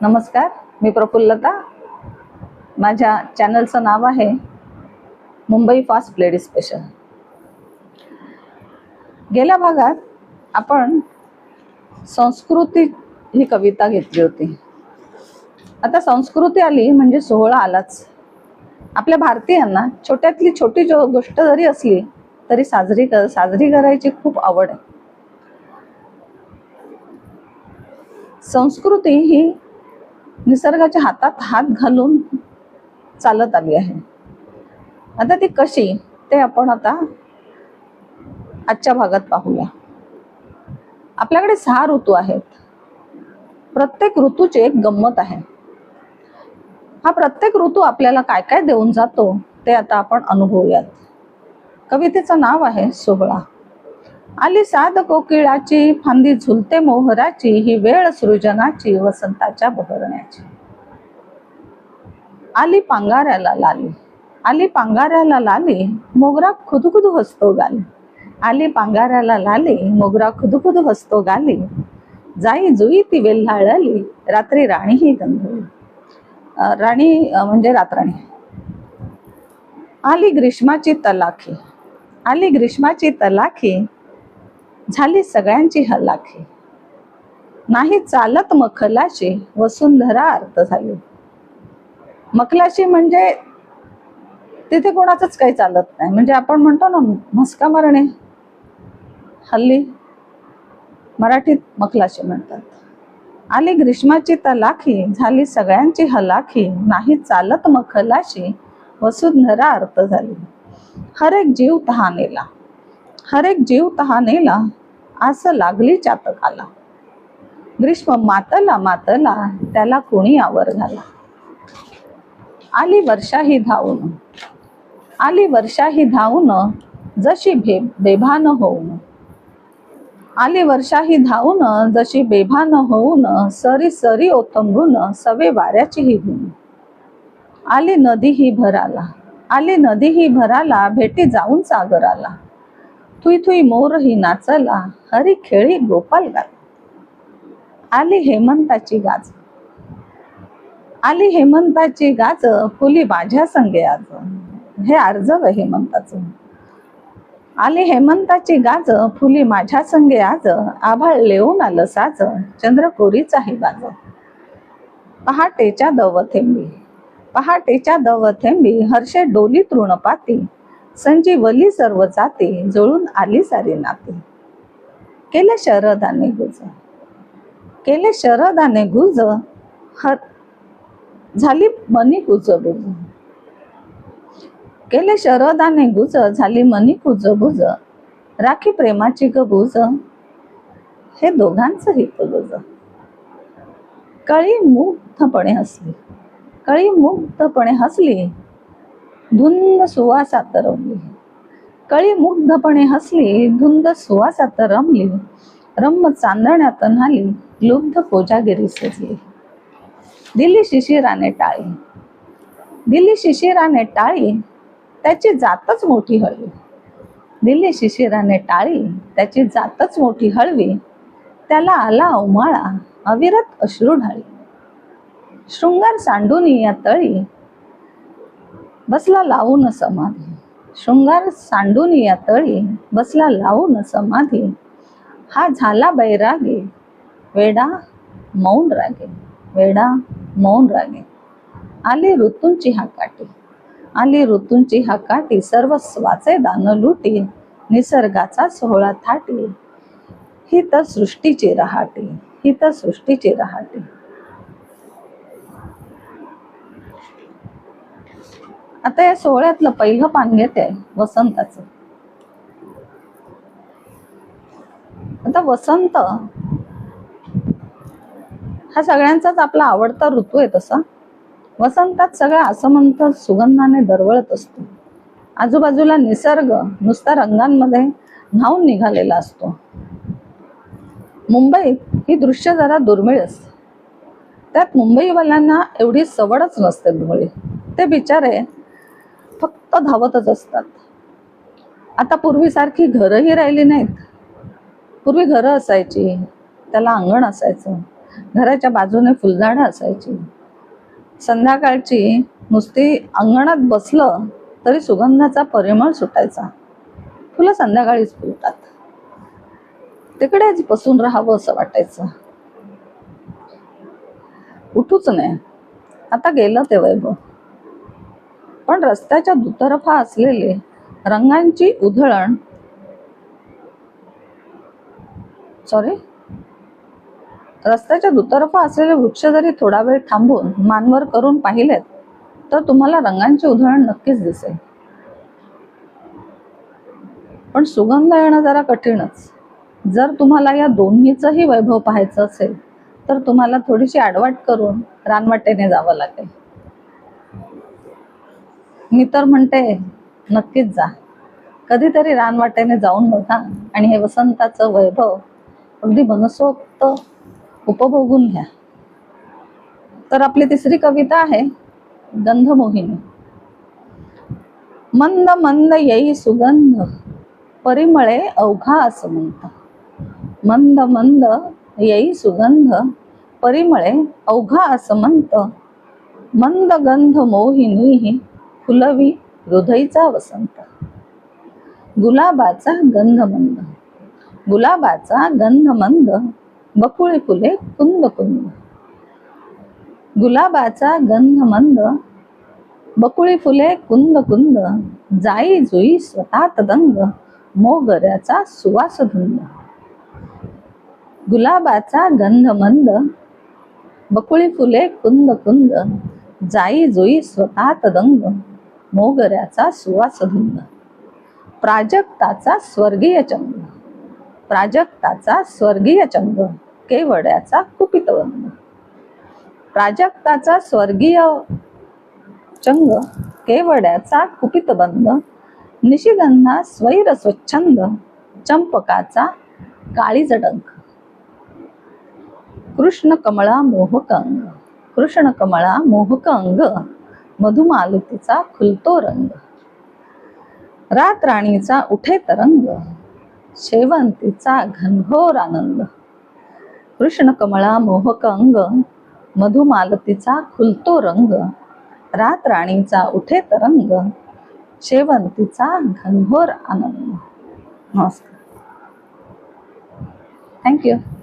नमस्कार मी प्रफुल्लता. माझ्या चॅनलचं नाव आहे मुंबई फास्ट लेडी स्पेशल. गेल्या भागात आपण संस्कृती ही कविता घेतली होती. आता संस्कृती आली म्हणजे सोहळा आलाच. आपल्या भारतीयांना छोट्यातली छोटी जो गोष्ट जरी असली तरी साजरी कर साजरी करायची खूप आवड आहे. संस्कृती ही निसर्गाच्या हातात हात घालून चालत आली आहे. आता ती कशी ते आपण आता आजच्या भागात पाहूया. आपल्याकडे सहा ऋतू आहेत. प्रत्येक ऋतूची एक गंमत आहे. हा प्रत्येक ऋतू आपल्याला काय काय देऊन जातो ते आता आपण अनुभवूयात. कवितेचं नाव आहे सोहळा. आली साध कोकिळाची फांदी झुलते मोहराची ही वेळ सृजनाची वसंताच्या बहरण्याची. आली पांगाऱ्याला लाली आली पांगाऱ्याला लाली मोगरा खुदखुद हसतो गाली. आली पांगाऱ्याला लाली मोगरा खुदखुद हसतो गाली. जाई जुई ती वेल्हाळली रात्री राणी ही गंधळी राणी म्हणजे रातराणी. आली ग्रीष्माची तलाखी आली ग्रीष्माची तलाखी झाली सगळ्यांची हलाखी. नाही चालत मखलाशी वसुंधरा अर्थ झाली. मखलाशी म्हणजे तिथे कोणाचंच काही चालत नाही. म्हणजे आपण म्हणतो ना म्हसका मारणे. हल्ली मराठीत मखलाशी म्हणतात. आली ग्रीष्माची तलाखी झाली सगळ्यांची हलाखी नाही चालत मखलाशी वसुंधरा अर्थ झाली. हर एक जीव तहानेला. हर एक जीव तहानेला असं लागली चातकाला ग्रीष्म मातला मातला त्याला कोणी आवर घाला. आली वर्षा ही धावून. आली वर्षा ही धावून जशी भे बेभान होऊन. आली वर्षा ही धावून जशी बेभान होऊन सरी सरी ओतंबून सवे वाऱ्याची ही धून आली नदी ही भराला. आली नदी ही भराला भेटी जाऊन सागराला. थुई थुई मोर ही नाचला हरी खेळी गोपाल गाल. आली हेमंताची गाज. आली हेमंताची गाज फुली माझ्या संगे आज. हे अर्जव हेमंताच हेमंताचं. आली हेमंताची गाज फुली माझ्या संगे आज. आभाळ लेऊन आलं साज. चंद्रकोरीच आहे बाज. पहाटेच्या दव थेंबी पहाटेच्या दव थेंबी हर्षे डोली तृणपाती संजीवली सर्व जाते जुळून आली सारी नाते. केले शरदाने गुज. केले शरदाने गुज. हर झाली मनी गुज बुज. केले शरदाने गुज झाली मनी कुज बुज. राखी प्रेमाची गबुज हे दोघांचं हित गुज कळी मुग्धपणे हसली. कळी मुग्धपणे हसली. धुंद सुवासात रमली कळी मुग्धपणे हसली धुंद सुवासात रमली रम्म चांदण्यात न्हाली लुब्ध कोजागिरी सजली. दिली शिशिराने टाळी. दिली शिशिराने टाळी त्याची जातच मोठी हळवी. दिली शिशिराने टाळी त्याची जातच मोठी हळवी. त्याला आला उमाळा अविरत अश्रू ढाळी. शृंगार सांडून या तळी बसला लावून समाधी. शृंगार सांडून या तळी बसला लावून समाधी. हा झाला बैरागे वेडा मौन रागे वेडा मौन रागे. आली ऋतूंची हाकाटी आली ऋतूंची हाकाटी सर्वस्वाचे दान लुटी निसर्गाचा सोहळा थाटी. ही तर सृष्टीची रहाटी ही तर सृष्टीची रहाटी. आता या सोहळ्यातलं पहिलं पान घेते वसंताचं. आता वसंत हा सगळ्यांचाच आपला आवडता ऋतू आहे तसा. वसंतात सगळं असमंत सुगंधाने दरवळत असतो. आजूबाजूला निसर्ग नुसता रंगांमध्ये न्हावून निघालेला असतो. मुंबईत ही दृश्य जरा दुर्मिळ असते त्यात मुंबईवाल्यांना एवढी सवडच नसते मुळे ते बिचारे फक्त धावतच असतात. आता पूर्वीसारखी घरंही राहिली नाहीत. पूर्वी घरं असायची त्याला अंगण असायचं घराच्या बाजूने फुलझाडं असायची. संध्याकाळची नुसती अंगणात बसलं तरी सुगंधाचा परिमळ सुटायचा. फुलं संध्याकाळीच फुलतात. तिकडेच बसून राहावं असं वाटायचं. उठूच नाही. आता गेलं ते वैभव. पण रस्त्याच्या दुतर्फा असलेले रंगांची उधळण सॉरी रस्त्याच्या दुतर्फा असलेले वृक्ष जरी थोडा वेळ थांबून मानवर करून पाहिलेत तर तुम्हाला रंगांची उधळण नक्कीच दिसेल. पण सुगंध येणं जरा कठीणच. जर तुम्हाला या दोन्हीचंही वैभव पाहायचं असेल तर तुम्हाला थोडीशी आडवाट करून रानवाटेने जावं लागेल. मी तर म्हणते नक्कीच जा. कधीतरी रानवाट्याने जाऊन बघा. आणि हे वसंताचं वैभव अगदी मनसोक्त उपभोगून घ्या. तर आपली तिसरी कविता आहे गंधमोहिनी. मंद मंद येई सुगंध परिमळे अवघा असं म्हणत मंद मंद येई सुगंध परिमळे अवघा असं म्हणत मंद गंध मोहिनी फुलवी हृदयचा वसंत. गुलाबाचा गंध मंद गुलाबाचा गंध मंद बकुळी फुले कुंद कुंद. गुलाबाचा गंध मंद बकुळी फुले कुंद कुंद. जाई जुई स्वतात दंग. मोगऱ्याचा सुवास धुंद. गुलाबाचा गंध मंद बकुळी फुले कुंद कुंद. जाई जुई स्वतात दंग. मोगऱ्याचा सुवासधुंद. प्राजक्ताचा स्वर्गीय चंग प्राजक्ताचा स्वर्गीय चंग केवड्याचा कुपितवंद. प्राजक्ताचा स्वर्गीय चंग केवड्याचा कुपितबंद. निशिगंधा स्वैर स्वच्छंद चंपकाचा काळीज डंक कृष्ण कमळा मोहक अंग. कृष्ण कमळा मोहक अंग. मधुमालतीचा खुलतो रंग. रात राणीचा उठे तरंग. शेवंतीचा घनघोर आनंद. कृष्ण कमळा मोहक अंग. मधुमालतीचा खुलतो रंग. रात राणीचा उठे तरंग. शेवंतीचा घनघोर आनंद. नमस्कार. थँक्यू